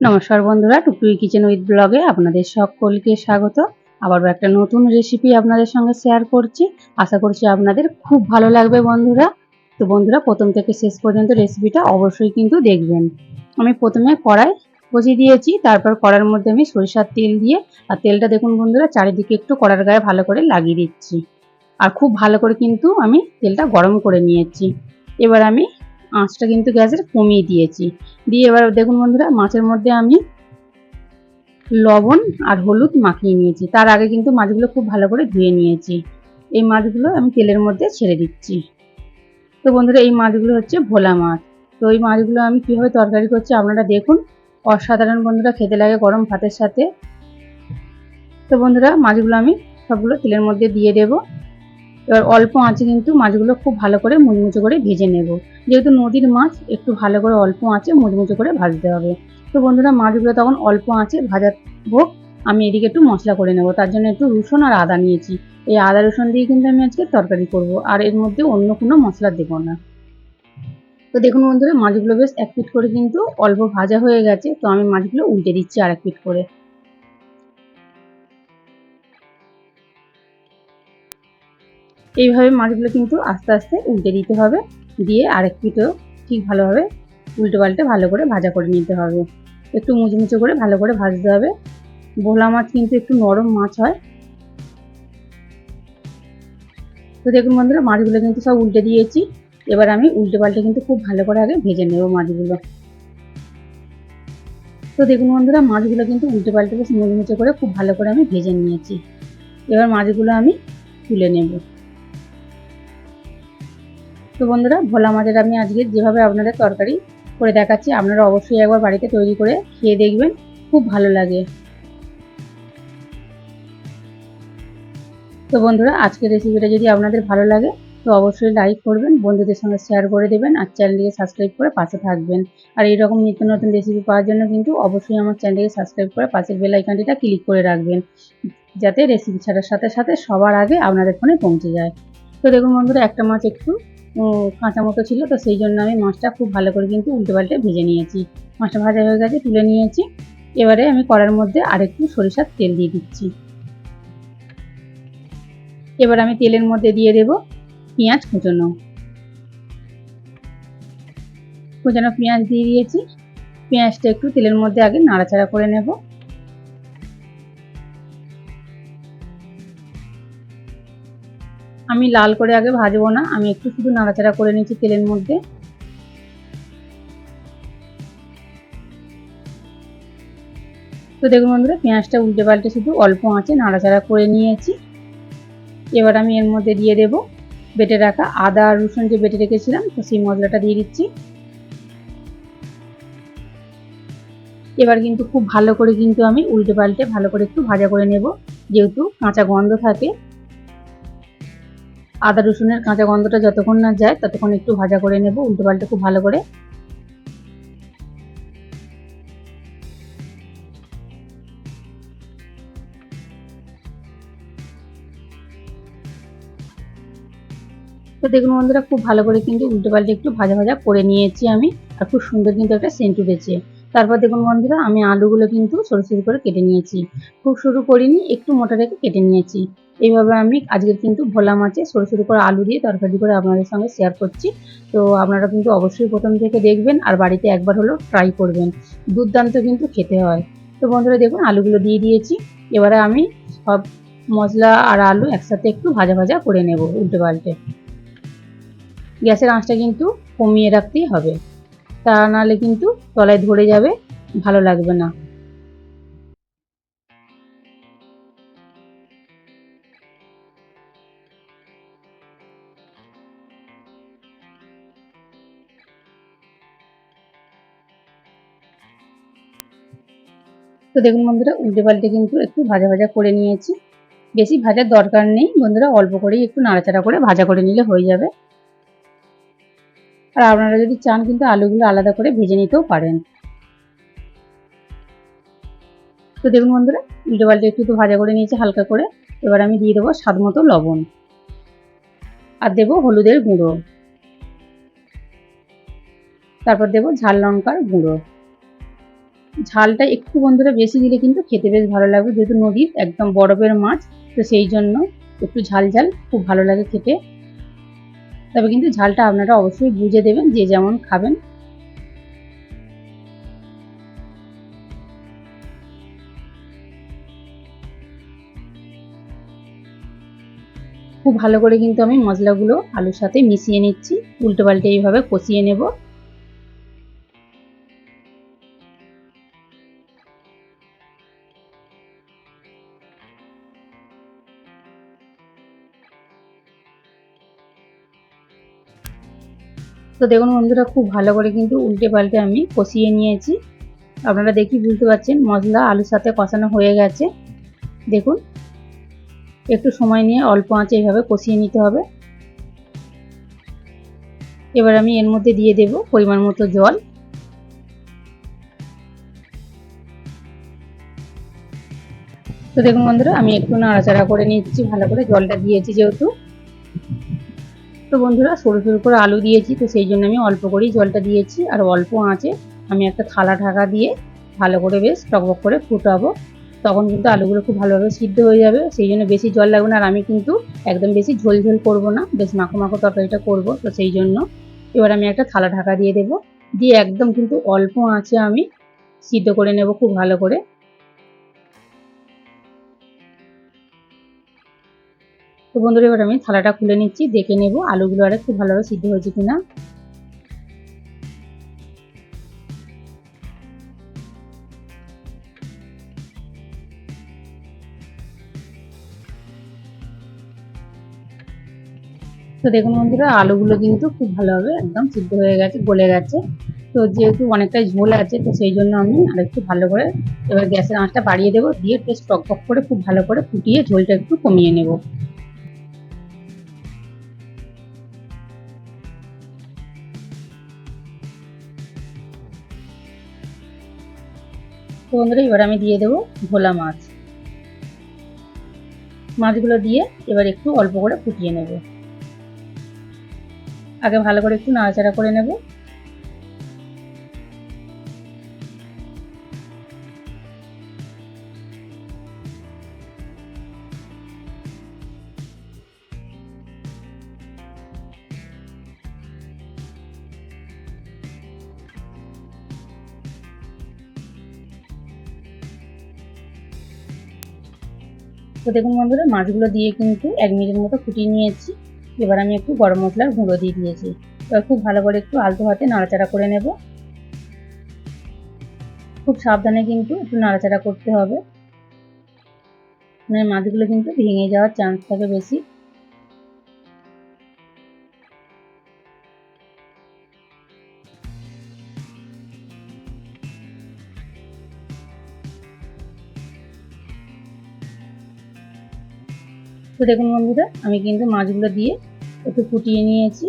নমস্কার বন্ধুরা টুকুই কিচেন উইথ ব্লগে আপনাদের সকলকে স্বাগত। আবারও একটা নতুন রেসিপি আপনাদের সঙ্গে শেয়ার করছি। আশা করছি আপনাদের খুব ভালো লাগবে বন্ধুরা। তো বন্ধুরা, প্রথম থেকে শেষ পর্যন্ত রেসিপিটা অবশ্যই কিন্তু দেখবেন। আমি প্রথমে কড়াই বসিয়ে দিয়েছি, তারপর কড়ার মধ্যে আমি সরিষার তেল দিয়ে, আর তেলটা দেখুন বন্ধুরা, চারিদিকে একটু কড়ার গায়ে ভালো করে লাগিয়ে দিচ্ছি। আর খুব ভালো করে কিন্তু আমি তেলটা গরম করে নিয়েছি। এবার আমি আঁচটা কিন্তু গ্যাসের কমিয়ে দিয়েছি। দিয়ে এবার দেখুন বন্ধুরা, মাছের মধ্যে আমি লবণ আর হলুদ মাখিয়ে নিয়েছি। তার আগে কিন্তু মাছগুলো খুব ভালো করে ধুয়ে নিয়েছি। এই মাছগুলো আমি তেলের মধ্যে ছেড়ে দিচ্ছি। তো বন্ধুরা, এই মাছগুলো হচ্ছে ভোলা মাছ। তো এই মাছগুলো আমি কীভাবে তরকারি করছি আপনারা দেখুন। অসাধারণ বন্ধুরা, খেতে লাগে গরম ভাতের সাথে। তো বন্ধুরা, মাছগুলো আমি সবগুলো তেলের মধ্যে দিয়ে দেবো। এবার অল্প আঁচে কিন্তু মাছগুলো খুব ভালো করে মুচমুচে করে ভেজে নেব। যেহেতু নদীর মাছ, একটু ভালো করে অল্প আঁচে মুচমুচে করে ভাজতে হবে। তো বন্ধুরা, মাছগুলো তখন অল্প আঁচে ভাজা হোক, আমি এদিকে একটু মশলা করে নেব। তার জন্য একটু রসুন আর আদা নিয়েছি। এই আদা রসুন দিয়ে কিন্তু আমি আজকে তরকারি করব, আর এর মধ্যে অন্য কোনো মশলা দেবো না। তো দেখুন বন্ধুরা, মাছগুলো বেশ এক পিট করে কিন্তু অল্প ভাজা হয়ে গেছে। তো আমি মাছগুলো উল্টে দিচ্ছি আর এক পিট করে। এইভাবে মাছগুলো কিন্তু আস্তে আস্তে উল্টে দিতে হবে। দিয়ে আরেক পিঠেও ঠিক ভালোভাবে উল্টে পাল্টে ভালো করে ভাজা করে নিতে হবে। একটু মুচমুচে করে ভালো করে ভাজতে হবে। ভোলা মাছ কিন্তু একটু নরম মাছ হয়। তো দেখুন বন্ধুরা, মাছগুলো কিন্তু সব উল্টে দিয়েছি। এবার আমি উল্টে পাল্টে কিন্তু খুব ভালো করে আগে ভেজে নেব মাছগুলো। তো দেখুন বন্ধুরা, মাছগুলো কিন্তু উল্টে পাল্টে বেশ মুচমুচে করে খুব ভালো করে আমি ভেজে নিয়েছি। এবার মাছগুলো আমি তুলে নেব। তো বন্ধুরা, ভোলা মাছের আমি আজকে যেভাবে আপনাদের তরকারি করে দেখাচ্ছি, আপনারা অবশ্যই একবার বাড়িতে তৈরি করে খেয়ে দেখবেন, খুব ভালো লাগে। তো বন্ধুরা, আজকের রেসিপিটা যদি আপনাদের ভালো লাগে, তো অবশ্যই লাইক করবেন, বন্ধুদের সঙ্গে শেয়ার করে দেবেন, আর চ্যানেলটিকে সাবস্ক্রাইব করে পাশে থাকবেন। আর এইরকম নিত্য নতুন রেসিপি পাওয়ার জন্য কিন্তু অবশ্যই আমার চ্যানেলটিকে সাবস্ক্রাইব করে পাশের বেল আইকনটিটা ক্লিক করে রাখবেন, যাতে রেসিপি ছাড়ার সাথে সাথে সবার আগে আপনাদের ফোনে পৌঁছে যায়। তো দেখুন বন্ধুরা, একটা মাছ একটু কাঁচা মতো ছিল, তো সেই জন্য আমি মাছটা খুব ভালো করে কিন্তু উল্টে পাল্টে ভেজে নিয়েছি। মাছটা ভাজা হয়ে গেছে, তুলে নিয়েছি। এবারে আমি কড়ার মধ্যে আরেকটু সরিষার তেল দিয়ে দিচ্ছি। এবার আমি তেলের মধ্যে দিয়ে দেব পেঁয়াজ কুচনো। কুচানো পেঁয়াজ দিয়ে দিয়েছি। পেঁয়াজটা একটু তেলের মধ্যে আগে নাড়াচাড়া করে নেব। আমি লাল করে আগে ভাজবো না, আমি একটু শুধু নাড়াচাড়া করে নিচ্ছি তেলের মধ্যে। তো দেখুন বন্ধুরা, পেঁয়াজটা উল্টে পাল্টে শুধু অল্প আঁচে নাড়াচাড়া করে নিয়েছি। এবার আমি এর মধ্যে দিয়ে দেব বেটে রাখা আদা আর রসুন যে বেটে রেখেছিলাম, তো সেই মশলাটা দিয়ে দিচ্ছি। এবার কিন্তু খুব ভালো করে কিন্তু আমি উল্টে পাল্টে ভালো করে একটু ভাজা করে নেব, যেহেতু কাঁচা গন্ধ থাকে। আদা রসুনের কাঁচা গন্ধটা যতক্ষণ না যায়, ততক্ষণ একটু ভাজা করে নেব, উল্টো পাল্টে খুব ভালো করে। তো দেখুন বন্ধুরা, খুব ভালো করে কিন্তু উল্টো পাল্টে একটু ভাজা ভাজা করে নিয়েছি আমি, আর খুব সুন্দর কিন্তু একটা সেন্ট উঠেছে তারপর দেখুন বন্ধুরা, আমি আলুগুলো কিন্তু সরু সরু করে কেটে নিয়েছি। খুব সরু করিনি, একটু মোটা রেখে কেটে নিয়েছি। এইভাবে আমি আজকের কিন্তু ভোলা মাছে সরু সরু করে আলু দিয়ে তরকারি করে আপনাদের সঙ্গে শেয়ার করছি। তো আপনারা কিন্তু অবশ্যই প্রথম থেকে দেখবেন আর বাড়িতে একবার হলেও ট্রাই করবেন। দুর্দান্ত কিন্তু খেতে হয়। তো বন্ধুরা দেখুন, আলুগুলো দিয়ে দিয়েছি। এবারে আমি সব মশলা আর আলু একসাথে একটু ভাজা ভাজা করে নেব উল্টে পাল্টে। গ্যাসের আঁচটা কিন্তু কমিয়ে রাখতেই হবে। তা নাহলে কিন্তু তলায় ধরে যাবে, ভালো লাগবে না। তো দেখুন বন্ধুরা, উল্টে পাল্টে কিন্তু একটু ভাজা ভাজা করে নিয়েছি। বেশি ভাজার দরকার নেই, বন্ধুরা অল্প করেই একটু নাড়াচাড়া করে ভাজা করে নিলে হয়ে যাবে। আর আপনারা যদি চান কিন্তু আলুগুলো আলাদা করে ভেজে নিতেও পারেন। তো দেখুন বন্ধুরা, উল্টো পাল্টে একটু ভাজা করে নিয়েছি হালকা করে। এবার আমি দিয়ে দেবো স্বাদ মতো লবণ। আর দেবো হলুদের গুঁড়ো। তারপর দেবো ঝাল লঙ্কার গুঁড়ো। ঝালটা একটু বন্ধুরা বেশি দিলে কিন্তু খেতে বেশ ভালো লাগবে, যেহেতু নদীর একদম বরফের মাছ, তো সেই জন্য একটু ঝাল ঝাল খুব ভালো লাগে খেতে। তবে কিন্তু ঝালটা আপনারা অবশ্যই বুঝে দেবেন যে যেমন খাবেন। খুব ভালো করে কিন্তু আমি মশলাগুলো আলুর সাথে মিশিয়ে নিচ্ছি। উল্টো পাল্টে এইভাবে কষিয়ে নেব। তো দেখুন বন্ধুরা, খুব ভালো করে কিন্তু উল্টে পাল্টে আমি কষিয়ে নিয়েছি। আপনারা দেখি বুঝতে পারছেন, মশলা আলুর সাথে কষানো হয়ে গেছে। দেখুন, একটু সময় নিয়ে অল্প আঁচে এইভাবে কষিয়ে নিতে হবে। এবার আমি এর মধ্যে দিয়ে দেব পরিমাণ মতো জল। তো দেখুন বন্ধুরা, আমি একটু নাড়াচাড়া করে নিচ্ছি, ভালো করে জলটা দিয়েছি যেহেতু। তো বন্ধুরা, সরু সরু করে আলু দিয়েছি, তো সেই জন্য আমি অল্প করেই জলটা দিয়েছি, আর অল্প আঁচে আমি একটা থালা ঢাকা দিয়ে ভালো করে বেশ টকবক করে ফুটাবো। তখন কিন্তু আলুগুলো খুব ভালোভাবে সিদ্ধ হয়ে যাবে, সেই জন্য বেশি জল লাগবে না, আর আমি কিন্তু একদম বেশি ঝোল ঝোল করব না, বেশ মাখো মাখো তরকারিটা করব, তো সেই জন্য এবার আমি একটা থালা ঢাকা দিয়ে দেবো। দিয়ে একদম কিন্তু অল্প আঁচে আমি সিদ্ধ করে নেব খুব ভালো করে। তো বন্ধুরা, এবার আমি থালাটা খুলে নিচ্ছি, দেখে নেব আলুগুলো আরে খুব ভালোভাবে সিদ্ধ হয়েছে কিনা। তো দেখুন বন্ধুরা, আলুগুলো কিন্তু খুব ভালোভাবে একদম সিদ্ধ হয়ে গেছে, গলে গেছে। তো যেহেতু অনেকটাই ঝোল আছে, তো সেই জন্য আমি আরেকটু ভালো করে এবার গ্যাসের আঁচটা বাড়িয়ে দেবো, দিয়ে টেস্ট টক করে খুব ভালো করে ফুটিয়ে ঝোলটা একটু কমিয়ে নেব। তো বন্ধুরা, এবার আমি দিয়ে দেবো ভোলা মাছ। মাছগুলো দিয়ে এবার একটু অল্প করে ফুটিয়ে নেব। আগে ভালো করে একটু নাড়াচাড়া করে নেব। তো দেখুন বন্ধুরা, মাছগুলো দিয়ে কিন্তু এক মিনিটের মতো ফুটিয়ে নিয়েছি। এবার আমি একটু গরম মশলার গুঁড়ো দিয়ে দিয়েছি। এবার খুব ভালো করে একটু আলতো হাতে নাড়াচাড়া করে নেব। খুব সাবধানে কিন্তু একটু নাড়াচাড়া করতে হবে। মানে মাছগুলো কিন্তু ভেঙে যাওয়ার চান্স থাকে বেশি। তো দেখুন বন্ধুরা, আমি কিন্তু মাছগুলো দিয়ে একটু ফুটিয়ে নিয়েছি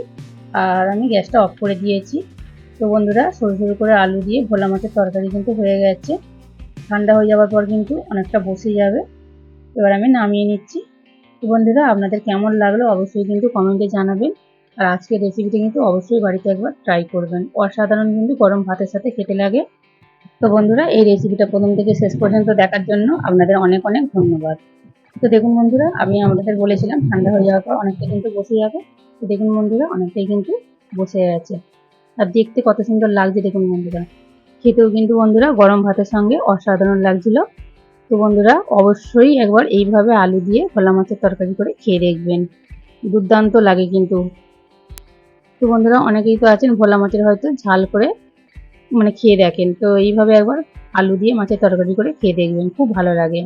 আর আমি গ্যাসটা অফ করে দিয়েছি। তো বন্ধুরা, সরু সরু করে আলু দিয়ে ভোলা মাছের তরকারি কিন্তু হয়ে গেছে। ঠান্ডা হয়ে যাওয়ার পর কিন্তু অনেকটা বসে যাবে। এবার আমি নামিয়ে নিচ্ছি। তো বন্ধুরা, আপনাদের কেমন লাগল অবশ্যই কিন্তু কমেন্টে জানাবেন। আর আজকের রেসিপিটা কিন্তু অবশ্যই বাড়িতে একবার ট্রাই করবেন। অসাধারণ কিন্তু গরম ভাতের সাথে খেতে লাগে। তো বন্ধুরা, এই রেসিপিটা প্রথম থেকে শেষ পর্যন্ত দেখার জন্য আপনাদের অনেক অনেক ধন্যবাদ। তো দেখুন বন্ধুরা, আমি আমাদের বলেছিলাম ঠান্ডা হয়ে যাওয়ার পর অনেকটা কিন্তু বসে যাবে। তো দেখুন বন্ধুরা, অনেকটাই কিন্তু বসে আছে। আর দেখতে কত সুন্দর লাগছে দেখুন বন্ধুরা। খেতেও কিন্তু বন্ধুরা গরম ভাতের সঙ্গে অসাধারণ লাগছিল। তো বন্ধুরা, অবশ্যই একবার এইভাবে আলু দিয়ে ভোলা মাছের তরকারি করে খেয়ে দেখবেন। দুর্দান্ত লাগে কিন্তু। তো বন্ধুরা, অনেকেই তো আছেন ভোলা মাছের হয়তো ঝাল করে মানে খেয়ে দেখেন। তো এইভাবে একবার আলু দিয়ে মাছের তরকারি করে খেয়ে দেখবেন, খুব ভালো লাগে।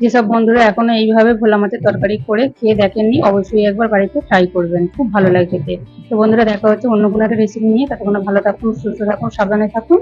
যেসব বন্ধুরা এখনও এইভাবে ভোলা মাছের তরকারি করে খেয়ে দেখেননি অবশ্যই একবার বাড়িতে ট্রাই করবেন। খুব ভালো লাগে খেতে। তো বন্ধুরা দেখা হচ্ছে অন্য কোনো একটা রেসিপি নিয়ে। ততক্ষণ ভালো থাকুন সুস্থ থাকুন সাবধানে থাকুন।